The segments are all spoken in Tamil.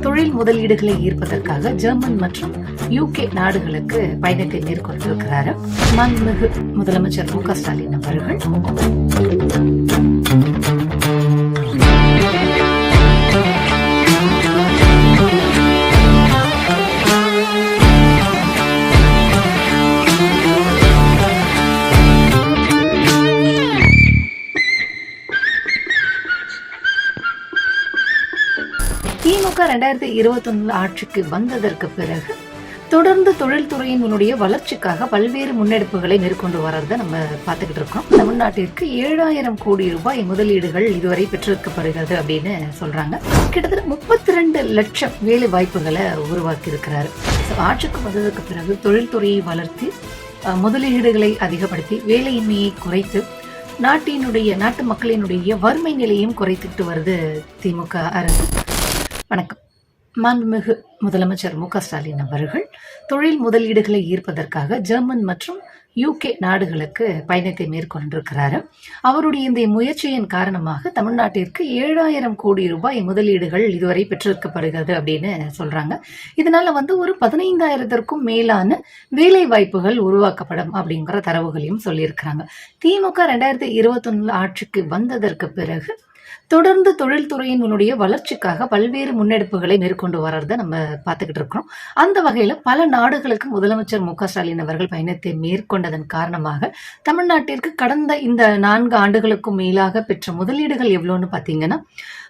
தொழில் முதலீடுகளை ஈர்ப்பதற்காக ஜெர்மன் மற்றும் யூகே நாடுகளுக்கு பயணத்தை மேற்கொண்டிருக்கிறார். மாண்புமிகு முதலமைச்சர் மு க ஸ்டாலின் அவர்கள். திமுக ரெண்டாயிரத்தி இருபத்தொன்னு ஆட்சிக்கு வந்ததற்கு பிறகு தொடர்ந்து தொழில்துறையினுடைய வளர்ச்சிக்காக பல்வேறு முன்னெடுப்புகளை மேற்கொண்டு வரதை நம்ம பார்த்துக்கிட்டு இருக்கோம். தமிழ்நாட்டிற்கு ஏழாயிரம் கோடி ரூபாய் முதலீடுகள் இதுவரை பெற்றிருக்கப்படுகிறது அப்படின்னு சொல்றாங்க. கிட்டத்தட்ட முப்பத்தி ரெண்டு லட்சம் வேலை வாய்ப்புகளை உருவாக்கி இருக்கிறாரு ஆட்சிக்கு வந்ததுக்கு பிறகு தொழில்துறையை வளர்த்தி முதலீடுகளை அதிகப்படுத்தி வேலையின்மையை குறைத்து நாட்டினுடைய நாட்டு மக்களினுடைய வறுமை நிலையும் குறைத்துட்டு வருது திமுக அரசு. வணக்கம். மாண்புமிகு முதலமைச்சர் மு க ஸ்டாலின் அவர்கள் தொழில் முதலீடுகளை ஈர்ப்பதற்காக ஜெர்மன் மற்றும் யூகே நாடுகளுக்கு பயணத்தை மேற்கொண்டிருக்கிறாரு. அவருடைய இந்த முயற்சியின் காரணமாக தமிழ்நாட்டிற்கு ஏழாயிரம் கோடி ரூபாய் முதலீடுகள் இதுவரை பெற்றிருக்கப்படுகிறது அப்படின்னு சொல்றாங்க. இதனால வந்து ஒரு பதினைந்தாயிரத்திற்கும் மேலான வேலை வாய்ப்புகள் உருவாக்கப்படும் அப்படிங்கிற தரவுகளையும் சொல்லியிருக்கிறாங்க. திமுக ரெண்டாயிரத்தி இருபத்தொன்னு ஆட்சிக்கு வந்ததற்கு பிறகு தொடர்ந்து தொழில்துறையினுடைய வளர்ச்சிக்காக பல்வேறு முன்னெடுப்புகளை மேற்கொண்டு வர்றதை நம்ம பார்த்துக்கிட்டு இருக்கிறோம். அந்த வகையில பல நாடுகளுக்கு முதலமைச்சர் மு ஸ்டாலின் அவர்கள் பயணத்தை மேற்கொண்டதன் காரணமாக தமிழ்நாட்டிற்கு கடந்த இந்த நான்கு ஆண்டுகளுக்கும் மேலாக பெற்ற முதலீடுகள் எவ்வளோன்னு பார்த்தீங்கன்னா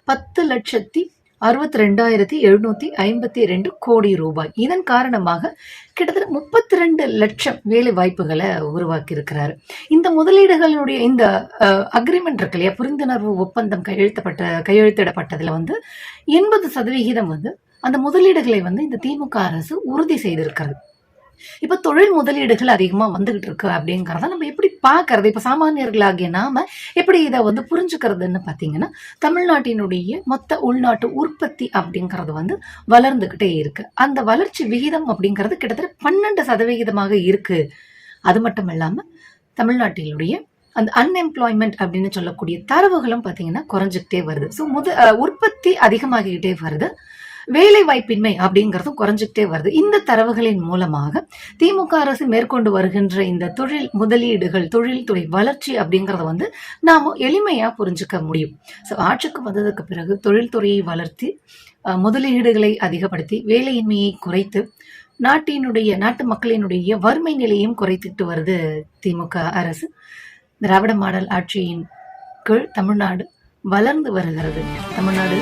பத்து லட்சத்தி அறுபத்தி ரெண்டாயிரத்தி எழுநூத்தி ஐம்பத்தி ரெண்டு கோடி ரூபாய். இதன் காரணமாக கிட்டத்தட்ட முப்பத்தி ரெண்டு லட்சம் வேலை வாய்ப்புகளை உருவாக்கி இருக்கிறாரு இந்த முதலீடுகளுடைய இந்த அக்ரிமெண்ட் இருக்கு இல்லையா? புரிந்துணர்வு ஒப்பந்தம் கையெழுத்தப்பட்ட கையெழுத்திடப்பட்டதுல வந்து எண்பது சதவிகிதம் வந்து அந்த முதலீடுகளை வந்து இந்த திமுக அரசு உறுதி செய்திருக்கிறது. இப்ப தொழில் முதலீடுகள் அதிகமா வந்துகிட்டு இருக்கு அப்படிங்கறத நம்ம எப்படி பாக்குறது? இப்ப சாமானியர்களாகிய நாம எப்படி இதை வந்து புரிஞ்சுக்கிறதுன்னு பாத்தீங்கன்னா தமிழ்நாட்டினுடைய மொத்த உள்நாட்டு உற்பத்தி அப்படிங்கிறது வந்து வளர்ந்துகிட்டே இருக்கு. அந்த வளர்ச்சி விகிதம் அப்படிங்கிறது கிட்டத்தட்ட பன்னெண்டு சதவிகிதமாக இருக்கு. அது மட்டும் இல்லாம தமிழ்நாட்டினுடைய அந்த அன்எம்ப்ளாய்மெண்ட் அப்படின்னு சொல்லக்கூடிய தரவுகளும் பார்த்தீங்கன்னா குறைஞ்சிக்கிட்டே வருது. ஸோ முத உற்பத்தி அதிகமாகிக்கிட்டே வருது. வேலை வாய்ப்பின்மை அப்படிங்கிறதும் குறைஞ்சிக்கிட்டே வருது. இந்த தரவுகளின் மூலமாக திமுக அரசு மேற்கொண்டு வருகின்ற இந்த தொழில் முதலீடுகள் தொழில்துறை வளர்ச்சி அப்படிங்கிறத வந்து நாம எளிமையா புரிஞ்சுக்க முடியும். ஸோ ஆட்சிக்கு வந்ததுக்கு பிறகு தொழில்துறையை வளர்த்தி முதலீடுகளை அதிகப்படுத்தி வேலையின்மையை குறைத்து நாட்டினுடைய நாட்டு மக்களினுடைய வறுமை நிலையும் குறைத்துட்டு வருது திமுக அரசு. திராவிட மாடல் ஆட்சியின் கீழ் தமிழ்நாடு வளர்ந்து வருகிறது. தமிழ்நாடு.